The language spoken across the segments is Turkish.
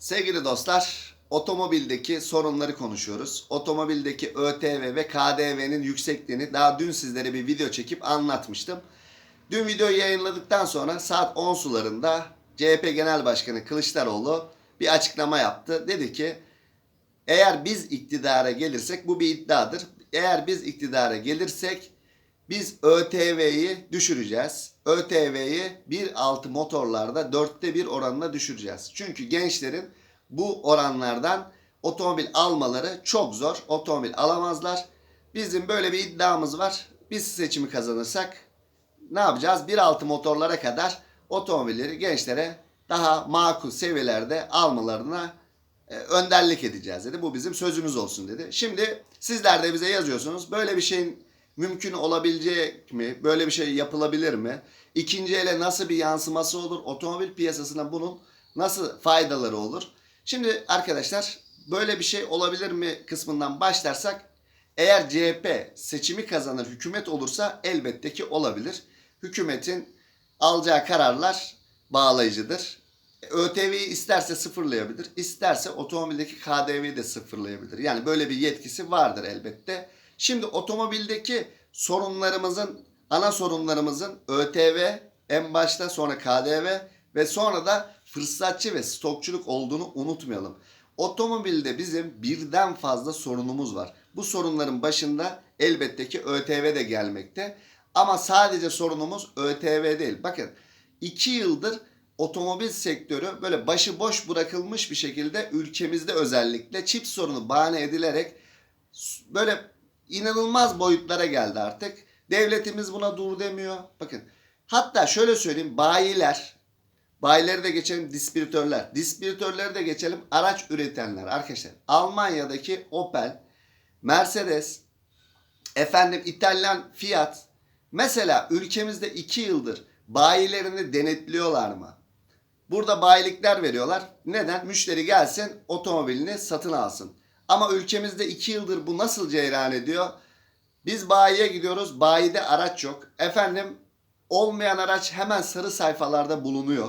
Sevgili dostlar, otomobildeki sorunları konuşuyoruz. Otomobildeki ÖTV ve KDV'nin yüksekliğini daha dün sizlere bir video çekip anlatmıştım. Dün videoyu yayınladıktan sonra saat 10 sularında CHP Genel Başkanı Kılıçdaroğlu bir açıklama yaptı. Dedi ki eğer biz iktidara gelirsek bu bir iddiadır. Eğer biz iktidara gelirsek biz ÖTV'yi düşüreceğiz. ÖTV'yi 1.6 motorlarda dörtte bir oranına düşüreceğiz. Çünkü gençlerin bu oranlardan otomobil almaları çok zor. Otomobil alamazlar. Bizim böyle bir iddiamız var. Biz seçimi kazanırsak ne yapacağız? 1.6 motorlara kadar otomobilleri gençlere daha makul seviyelerde almalarına e, önderlik edeceğiz dedi. Bu bizim sözümüz olsun dedi. Şimdi sizler de bize yazıyorsunuz. Böyle bir şeyin mümkün olabilecek mi? Böyle bir şey yapılabilir mi? İkinci ele nasıl bir yansıması olur? Otomobil piyasasına bunun nasıl faydaları olur? Şimdi arkadaşlar böyle bir şey olabilir mi kısmından başlarsak eğer CHP seçimi kazanır hükümet olursa elbette ki olabilir. Hükümetin alacağı kararlar bağlayıcıdır. ÖTV'yi isterse sıfırlayabilir, isterse otomobildeki KDV'yi de sıfırlayabilir. Yani böyle bir yetkisi vardır elbette. Şimdi otomobildeki sorunlarımızın, ana sorunlarımızın ÖTV en başta sonra KDV ve sonra da fırsatçı ve stokçuluk olduğunu unutmayalım. Otomobilde bizim birden fazla sorunumuz var. Bu sorunların başında elbette ki ÖTV de gelmekte. Ama sadece sorunumuz ÖTV değil. Bakın 2 yıldır otomobil sektörü böyle başıboş bırakılmış bir şekilde ülkemizde özellikle çip sorunu bahane edilerek böyle inanılmaz boyutlara geldi artık. Devletimiz buna dur demiyor. Bakın hatta şöyle söyleyeyim bayiler, bayileri de geçelim distribütörler. Distribütörleri de geçelim araç üretenler arkadaşlar. Almanya'daki Opel, Mercedes, efendim İtalyan Fiat mesela ülkemizde 2 yıldır bayilerini denetliyorlar mı? Burada bayilikler veriyorlar. Neden? Müşteri gelsin otomobilini satın alsın. Ama ülkemizde 2 yıldır bu nasıl cereyan ediyor? Biz bayiye gidiyoruz. Bayide araç yok. Efendim olmayan araç hemen sarı sayfalarda bulunuyor.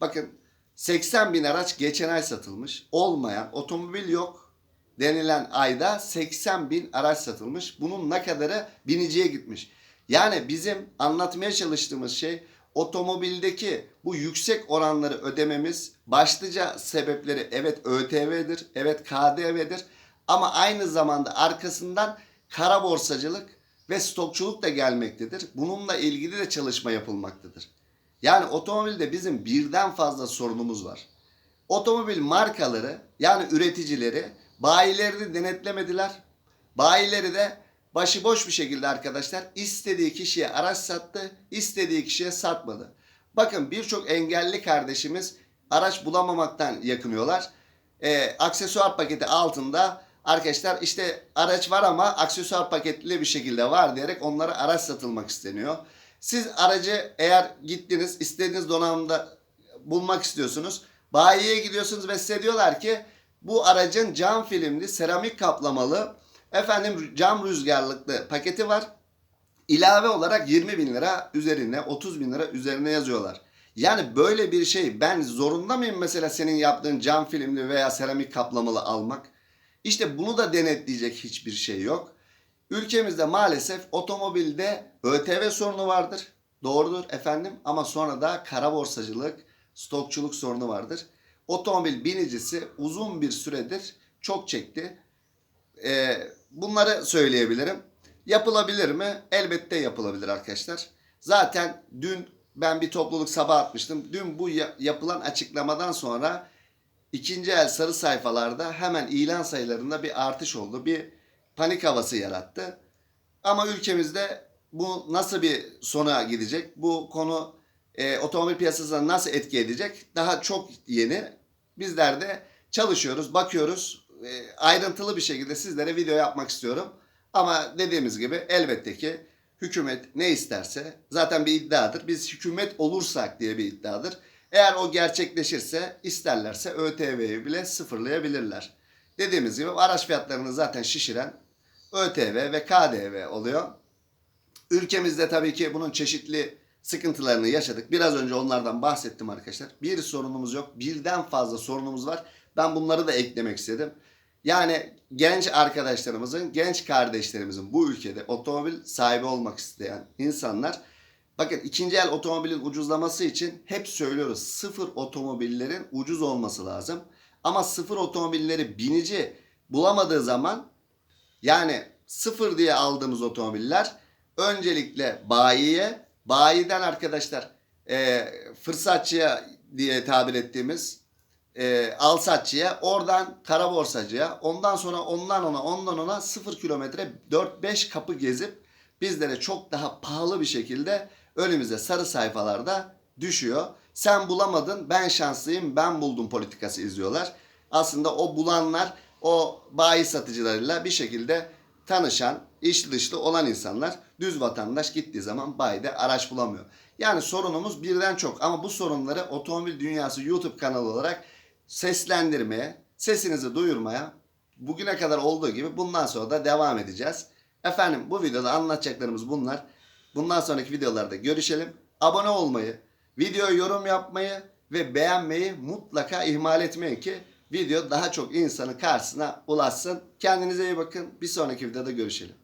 Bakın 80 bin araç geçen ay satılmış. Olmayan otomobil yok denilen ayda 80 bin araç satılmış. Bunun ne kadarı biniciye gitmiş. Yani bizim anlatmaya çalıştığımız şey otomobildeki bu yüksek oranları ödememiz başlıca sebepleri evet ÖTV'dir, evet KDV'dir ama aynı zamanda arkasından kara borsacılık ve stokçuluk da gelmektedir. Bununla ilgili de çalışma yapılmaktadır. Yani otomobilde bizim birden fazla sorunumuz var. Otomobil markaları yani üreticileri bayilerini denetlemediler. Bayileri de başıboş bir şekilde arkadaşlar istediği kişiye araç sattı, istediği kişiye satmadı. Bakın birçok engelli kardeşimiz araç bulamamaktan yakınıyorlar. Ee, aksesuar paketi altında arkadaşlar işte araç var ama aksesuar paketli bir şekilde var diyerek onlara araç satılmak isteniyor. Siz aracı eğer gittiniz istediğiniz donanımda bulmak istiyorsunuz. Bayiye gidiyorsunuz ve size diyorlar ki bu aracın cam filmli seramik kaplamalı efendim cam rüzgarlıklı paketi var. İlave olarak 20 bin lira üzerine 30 bin lira üzerine yazıyorlar. Yani böyle bir şey ben zorunda mıyım mesela senin yaptığın cam filmli veya seramik kaplamalı almak? İşte bunu da denetleyecek hiçbir şey yok. Ülkemizde maalesef otomobilde ÖTV sorunu vardır. Doğrudur efendim ama sonra da kara borsacılık, stokçuluk sorunu vardır. Otomobil binicisi uzun bir süredir çok çekti. Ee, bunları söyleyebilirim. Yapılabilir mi? Elbette yapılabilir arkadaşlar. Zaten dün ben bir topluluk sabah atmıştım. Dün bu ya- yapılan açıklamadan sonra ikinci el sarı sayfalarda hemen ilan sayılarında bir artış oldu. Bir panik havası yarattı. Ama ülkemizde bu nasıl bir sona gidecek? Bu konu e, otomobil piyasasına nasıl etki edecek? Daha çok yeni. Bizler de çalışıyoruz, bakıyoruz. E, ayrıntılı bir şekilde sizlere video yapmak istiyorum. Ama dediğimiz gibi elbette ki hükümet ne isterse zaten bir iddiadır. Biz hükümet olursak diye bir iddiadır. Eğer o gerçekleşirse isterlerse ÖTV'yi bile sıfırlayabilirler. Dediğimiz gibi araç fiyatlarını zaten şişiren ÖTV ve KDV oluyor. Ülkemizde tabii ki bunun çeşitli sıkıntılarını yaşadık. Biraz önce onlardan bahsettim arkadaşlar. Bir sorunumuz yok. Birden fazla sorunumuz var. Ben bunları da eklemek istedim. Yani genç arkadaşlarımızın, genç kardeşlerimizin bu ülkede otomobil sahibi olmak isteyen insanlar bakın ikinci el otomobilin ucuzlaması için hep söylüyoruz sıfır otomobillerin ucuz olması lazım. Ama sıfır otomobilleri binici bulamadığı zaman yani sıfır diye aldığımız otomobiller öncelikle bayiye, bayiden arkadaşlar e, fırsatçıya diye tabir ettiğimiz e, alsatçıya, oradan kara borsacıya, ondan sonra ondan ona, ondan ona 0 kilometre 4-5 kapı gezip bizlere çok daha pahalı bir şekilde önümüze sarı sayfalarda düşüyor. Sen bulamadın, ben şanslıyım, ben buldum politikası izliyorlar. Aslında o bulanlar o bayi satıcılarıyla bir şekilde tanışan, içli dışlı olan insanlar düz vatandaş gittiği zaman bayide araç bulamıyor. Yani sorunumuz birden çok ama bu sorunları Otomobil Dünyası YouTube kanalı olarak seslendirmeye, sesinizi duyurmaya bugüne kadar olduğu gibi bundan sonra da devam edeceğiz. Efendim bu videoda anlatacaklarımız bunlar. Bundan sonraki videolarda görüşelim. Abone olmayı, videoya yorum yapmayı ve beğenmeyi mutlaka ihmal etmeyin ki video daha çok insanın karşısına ulaşsın. Kendinize iyi bakın. Bir sonraki videoda görüşelim.